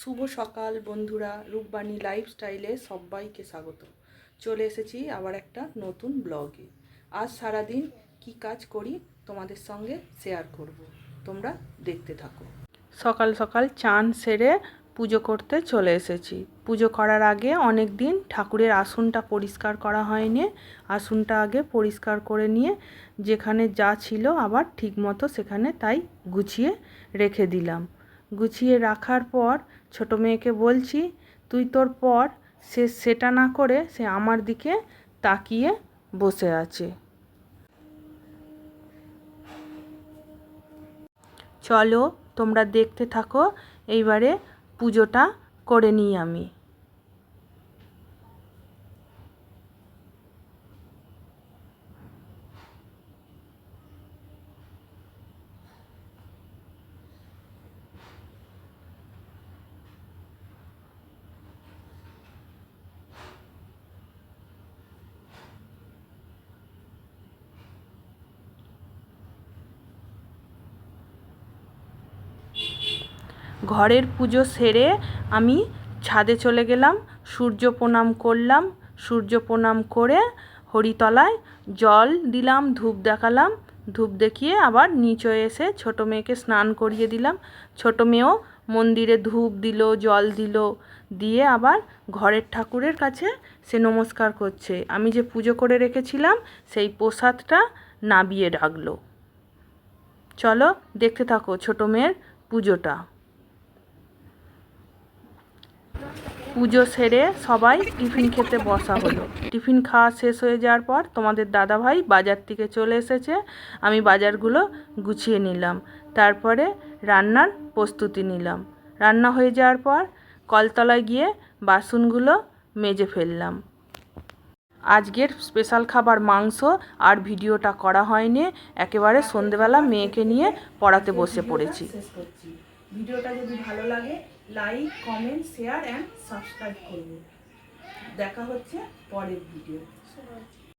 শুভ সকাল বন্ধুরা, রূপবাণী লাইফস্টাইলে সবাইকে স্বাগত। চলে এসেছি আবার একটা নতুন ব্লগে আজ সারাদিন কি কাজ করি তোমাদের সঙ্গে শেয়ার করব, তোমরা দেখতে থাকো। সকাল সকাল চান সেরে পুজো করতে চলে এসেছি। পুজো করার আগে অনেক দিন ঠাকুরের আসনটা পরিষ্কার করা হয়নি। আসনটা আগে পরিষ্কার করে নিয়ে যেখানে যা ছিল আবার ঠিকমতো সেখানে তাই গুছিয়ে রেখে দিলাম। গুছিয়ে রাখার পর ছোট মেয়েকে বলছি, তুই তোর পর, সে সেটা না করে সে আমার দিকে তাকিয়ে বসে আছে। চলো তোমরা দেখতে থাকো, এইবারে পুজোটা করে নিই আমি। ঘরের পুজো সেরে আমি ছাদে চলে গেলাম, সূর্য প্রণাম করলাম, সূর্য প্রণাম করে হরিতলায় জল দিলাম, ধূপ দেখালাম, ধূপ দেখিয়ে আবার নিচে এসে ছোটো মেয়েকে স্নান করিয়ে দিলাম। ছোটো মেয়েও মন্দিরে ধূপ দিল, জল দিল, দিয়ে আবার ঘরের ঠাকুরের কাছে সে নমস্কার করছে। আমি যে পুজো করে রেখেছিলাম, সেই প্রসাদটা নাবিয়ে রাখল। চলো দেখতে থাকো ছোটো মেয়ের পুজোটা। পুজো সেরে সবাই টিফিন খেতে বসা হলো। টিফিন খাওয়া শেষ হয়ে যাওয়ার পর তোমাদের দাদাভাই বাজার থেকে চলে এসেছে। আমি বাজারগুলো গুছিয়ে নিলাম। তারপরে রান্নার প্রস্তুতি নিলাম। রান্না হয়ে যাওয়ার পর কলতলায় গিয়ে বাসনগুলো মেজে ফেললাম। আজকের স্পেশাল খাবার মাংস, আর ভিডিওটা করা হয়নি। একেবারে সন্ধেবেলা মেয়েকে নিয়ে পড়াতে বসে পড়েছি। ভিডিওটা যদি ভালো লাগে like comment share and subscribe করবে। দেখা হচ্ছে পরের ভিডিও